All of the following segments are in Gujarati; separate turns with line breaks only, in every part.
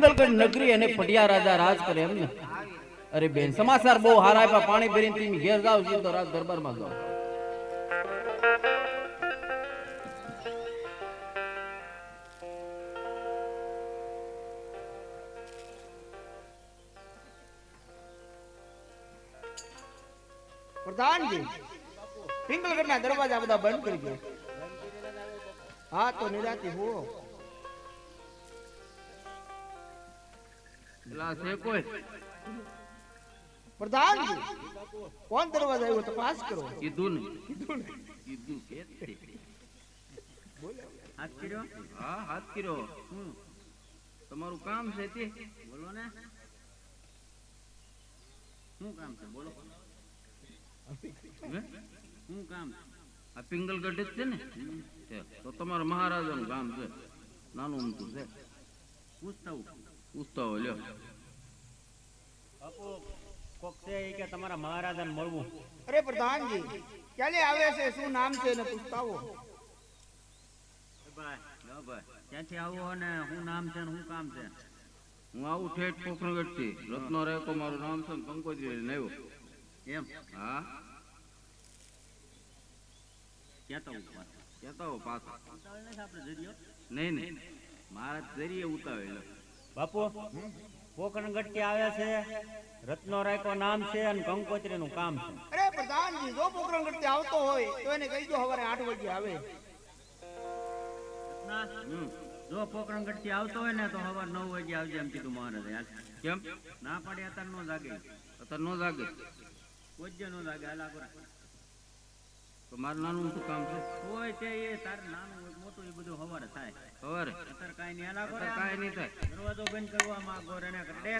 નગરી અને પટિયા રાજા રાજ કરે એમ અરે બેન, સમાચાર બહુ હારા આપ્યા. પાણી ભરીને તમે ઘેર જાવ સીધો રાજ દરબારમાં જાઓ.
પ્રધાનજી પિંગલગઢના દરવાજા બધા બંધ કરી દો. હા, તો નિરાતી હો.
પેલા છે કોઈ?
પ્રધાનજી કોણ દરવાજા આવ્યો તપાસ કરો?
કીધું ને કીધું કે
હાથ કર્યો?
હા હાથ કર્યો.
હું
તમારું કામ છે તે?
બોલો ને. શું કામ છે? બોલો. શું કામ?
આ પિંગલગઢ જ છે ને. તો તમારા મહારાજાનું કામ છે. નાનું ઊંધું છે.
પૂછતા
પૂછતા લ્યો
બાપુ કોક છે કે તમારા મહારાજાને મળવું.
અરે પ્રધાનજી ક્યારે આવે છે? શું નામ છે ને પૂછતાવો.
ભાઈ લો ભાઈ ક્યાંથી આવો અને શું નામ છે ને શું કામ છે?
હું આવું ઠેઠ પોખરગઢથી રત્નો રેકો મારું નામ છે પંકોજ લઈને આવ્યો.
એમ?
હા.
કેતા હું ઊભા
કેતા હો પાછા.
ઉતાવળ નથી આપણે જરીયો?
નહીં નહીં. મારા જરીએ ઉતાવેલો.
બાપુ પોકરણગઢથી આવે છે રત્નો રાયકો નામ છે અને કંકોત્રીનું કામ છે.
અરે પ્રધાનજી જો પોકરણગઢ આવતો હોય તો એને કહી દો સવારે આઠ વાગે આવે.
જો કોકણથી આવતો હોય ને તો સવાર નવ વાગે આવજે એમ કીધું મહારાજે.
કેમ?
ના પડે અત્યારે નો જાગે.
અત્યારે નો જાગે?
કોઈ જ નો જાગે હાલ
તો મારું નાનું શું કામ છે?
હોય તે એ તારે નાનું હોય મોટું એ બધું સવારે થાય.
સવારે
અત્યારે કાંઈ નહીં હાલ
કાંઈ નહીં થાય.
દરવાજો બંધ કરવા માંગો રે કરે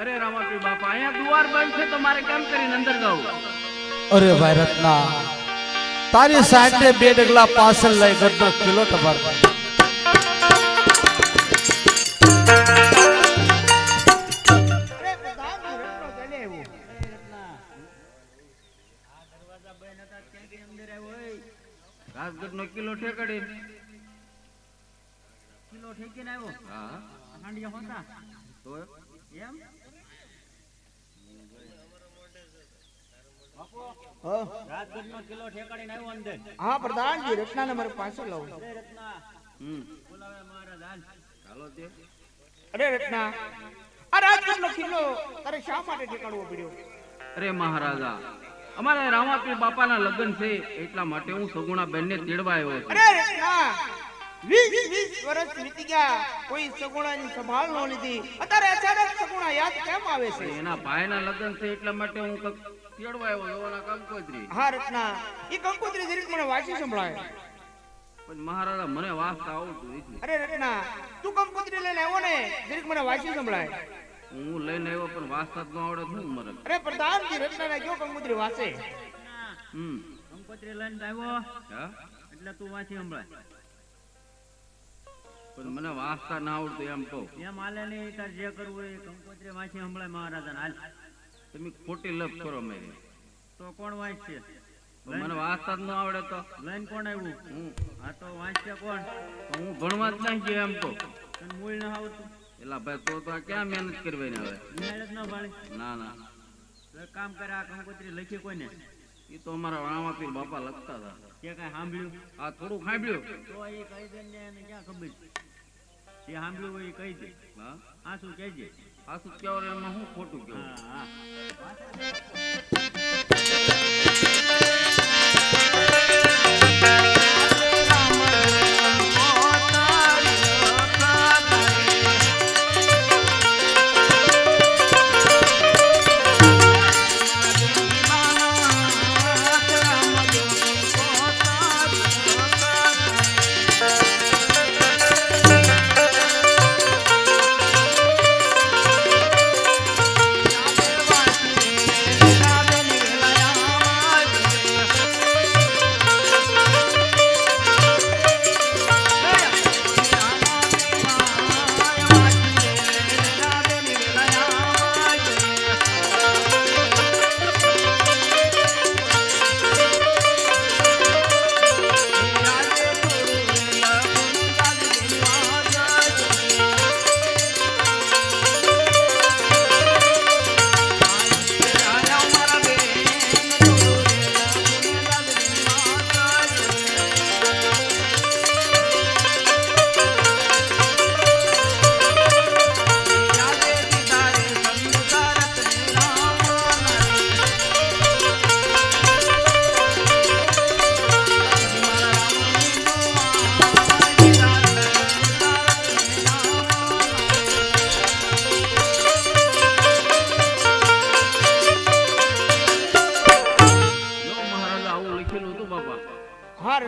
અરે રામાપી બાપા અહીંયા દુવાર બંધ છે તો મારે કેમ કરીને અંદર જવું?
અરે ભાઈ રત્ના તારી સાઈડે બે ડગલા પાછળ લઈ ગયો કિલો ટપાર
રાજગઢ નો કિલો ઠેકડી.
કિલો ઠેકીને આવ્યો?
હા.
હાંડિયા હોતા?
તો
એમ?
હા.
નો કિલો ઠેકાડીને આવ્યો અંદર.
હા પ્રધાનજી રત્નાને મારે પાછળ લાવો
અરે રત્ના.
હમ.
બોલાવે મહારાજ. હાલ
ચાલો તે.
અરે રત્ના આ રાજકોટનો કિલ્લો તારે શા માટે ઠેકાડવો પડ્યો
અરે મહારાજા અમારે રામાપીર બાપાના લગ્ન છે એટલા માટે હું સગુણા બેન ને તેડવા આવ્યો છું.
અરે રત્ના વીસ વીસ વર્ષ વીતી ગયા કોઈ સગુણાની સંભાળ ન લીધી. અત્યારે અચાનક સગુણા યાદ કેમ આવે છે?
એના ભાઈના લગ્ન છે એટલા માટે હું તેડવા આવ્યો જોવાના કંકોત્રી.
હા રત્ના એ કંકોત્રી જરીક મને વાંચી સંભળાય.
પણ મહારાજા મને વાંચતા આવડતું
અરે રત્ના તું કંકોત્રી લઈને આવ્યો ને જરીક મને વાંચી સંભળાય.
હું લઈને આવ્યો પણ વાસતા ન આવડે શું મરે.
અરે પ્રધાનજી રત્નાને કયો કંકોત્રી વાસે?
હમ.
કંકોત્રી લઈને આવ્યો.
હા?
એટલે તું વાંચી સંભળાય.
પણ મને વાંચતા ના આવડતું એમ કહું.
એમ હાલે નહીં તાર જે કરવું એ કંકોત્રી વાંચી સંભળાય મહારાજાને. હાલ.
તમે ખોટી લપ કરો મેરી
તો કોણ વાંચશે?
મને વાંચતા જ ન આવડે તો.
લઈને કોણ આવ્યું?
હું.
હા તો વાંચશે કોણ?
હું ભણવા જ નહીં ગયો એમ કહું.
મૂળ ના આવડતું?
એલા ભાઈ તો તો ક્યાં મહેનત કરવાની હવે?
મહેનત ન ભાળી
ના ના.
તો કામ કરે આ કંકોત્રી લખી કોઈને?
એ તો અમારા રામાપીર બાપા લખતા હતા.
કે કાંઈ સાંભળ્યું?
આ થોડું સાંભળ્યું.
તો એ કહી દે ને એને ક્યાં ખબર? જે સાંભળ્યું હોય એ કહી દે
હા?
આ શું કહેજે
આ શું કહેવાય એમાં હું ખોટું કહું
હા હા.
હા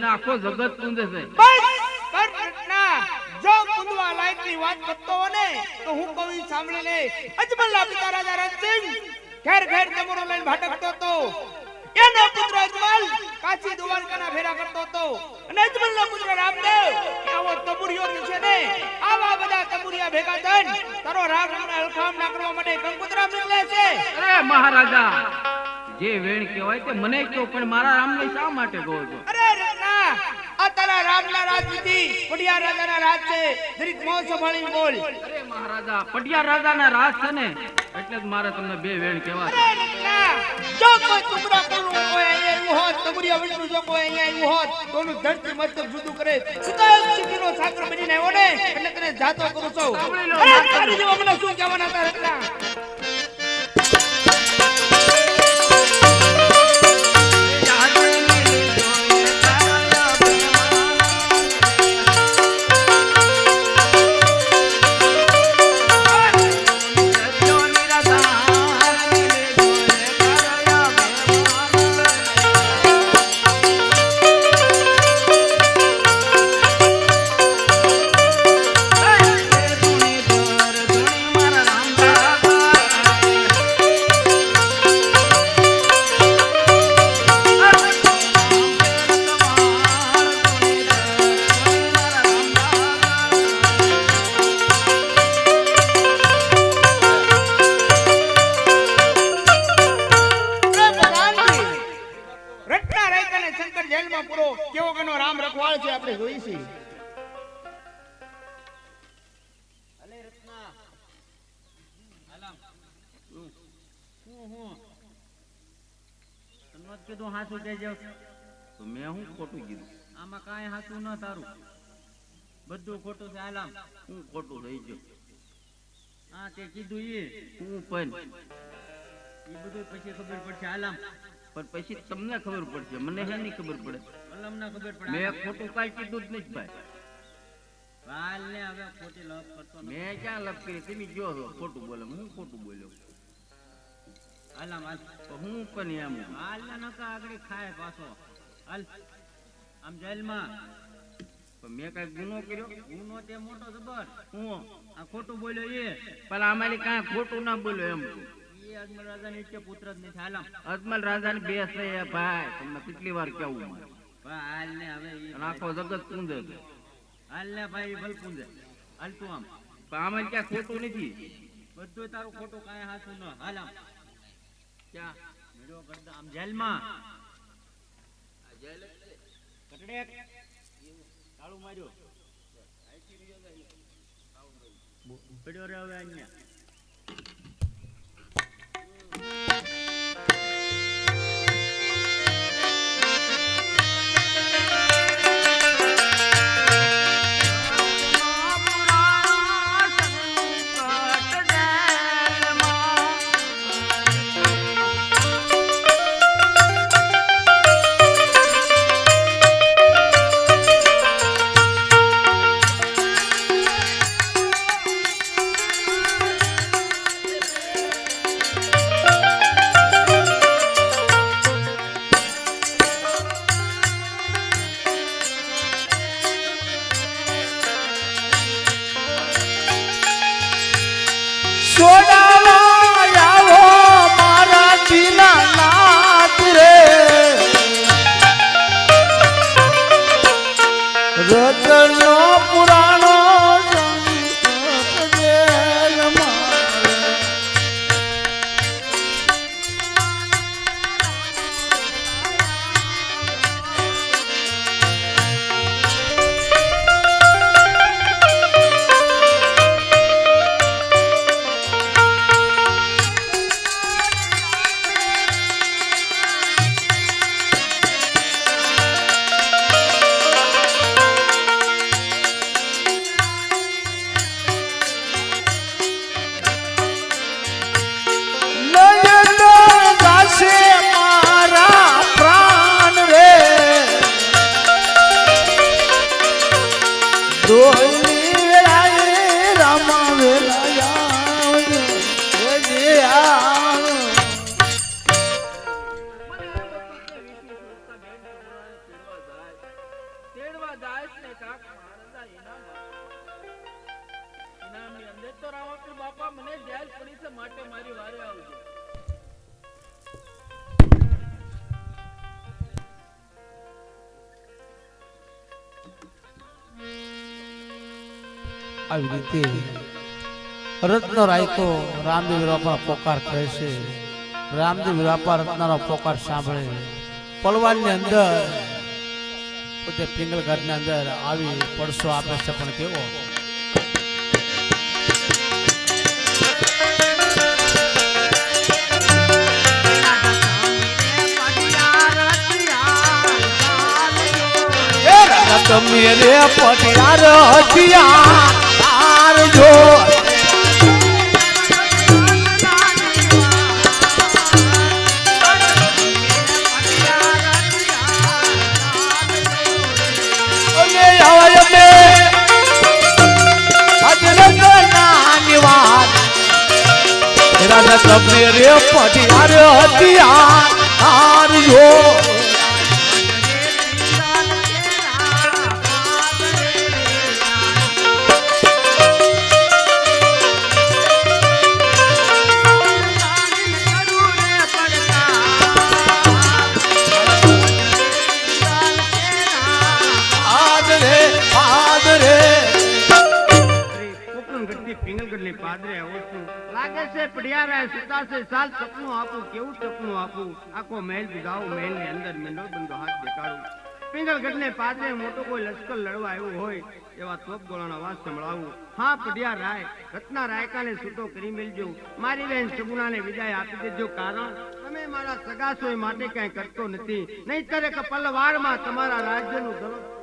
ને આખો જગત કુંજે છે.
ને તો હું કહું સાંભળી લે અજમલના પિતા રાજા રાજસિંહ ઘેર ઘેર તમરો લઈને ભટકતો એનો પુત્ર અજમલ કાચી દ્વારકાના ફેરા કરતો હતો. અને અજમલનો પુત્ર રામદેવ આવો તબુરિયો છે ને આવા બધા તબુરિયા ભેગા થઈને તારો રાગ અલખામ ના કરવા માટે કંકુતરા મોકલે છે.
અરે મહારાજા જે વેણ કહેવાય તે મને કહો પણ મારા રામને શા માટે કહો છો?
અરે તારા રામના રાજ નથી પડિયા રાજાના રાજ છે જરીક મોં સંભાળીને બોલ
અરે મહારાજા પટિયા રાજાના રાજ છે ને એટલે જ મારે તમને બે વેણ કહેવા
અરે રત્ના, જો કોઈ ટુકડા કોનું હોય અહીંયા આવ્યું હોત, તમુરિયા વિષ્ણુ જો કોઈ અહીંયા એવું હોત, તો ઓનું ધરતી મસ્તક જુદું કરે. સીધા ચીકીનો સાકર બનીને આવ્યો ને, એટલે તને જાતો કરું છું. અરે. તારી જેવા મને શું કહેવાના હતા, રત્ના?
હું તને કીધું હાસું કહેજો.
તો મેં હું ખોટું કીધું?
આમાં કાંઈ હાસું ન તારું. બધું ખોટું છે હાલામ
હું ખોટું રહી ગયો.
હા તે કીધું એ
હું પણ.
બધું પછી ખબર પડશે હાલામ
પણ પછી તમને ખબર પડશે મને શેની ખબર પડે.
અલમ ના ખબર પડે.
મેં ખોટું કાંઈ કીધું જ નહીં ભાઈ.
હાલ ને હવે ખોટી લપ કરતો
મેં ક્યાં લપ કરી? તમે જો ખોટું બોલે. હું ખોટું બોલ્યો?
હાલામ
માલ હું પણ એમ.
આલા નકા આગળ ખાય પાછો. હાલ આમ જેલમાં.
પણ મેં કઈ ગુનો કર્યો?
ગુનો તે મોટો જબર.
હું?
આ ખોટું બોલ્યો એ.
પણ અમારી કાંઈ ખોટું ના બોલ્યો એમ.
અજમલ રાજા ને પુત્ર જ નથી. હાલામ.
અજમલ રાજાને બે છે ભાઈ. તમને કેટલી વાર કેવું મારે
ભાઈ હાલ ને હવે
આખો જગત પૂંજે
હાલ ને ભાઈ હાલ તું આમ.
પણ આમાં ક્યાં ખોટું નથી.
બધું તારું ખોટું કાંઈ હાથું ન. હાલ આમ
ક્યાં?
મેળો કરતા આમ જેલમાં. કટડેક તાળું માર્યો. પડ્યો રે હવે અહીંયા.
সোনা આવી
રીતે રત્ન રાયતો રામદેવ રાપા પોકાર કહે છે. રામદેવ રાપા રત્નનો પોકાર સાંભળે. પલવાનની અંદર પોતે પિંગલ ઘરની અંદર આવી પડસો આપે છે પણ કેવો? તમે રે પટિયાર હથિયાર જો
પડિયારા સુતાશે સાલ સપનું આપું, કેવું સપનું આપું? આખો મહેલ બુધાવું મહેલની અંદર મેંડો બંધો હાથ દેખાડું. પિંગલગઢને પાદરે મોટો કોઈ લશ્કર લડવા આવ્યો હોય, એવા તોપ ગોળાનો અવાજ સંભળાવું. હા, પઢિયા રાય, રત્ના રાયકાને છૂટો કરી મેલજો. મારી બહેન સગુણાને વિદાય આપી દેજો. કારણ, તમે મારા સગાસો માટે કઈ કરતો નથી. નહીતર એક પલવારમાં તમારા રાજ્યનું ધરો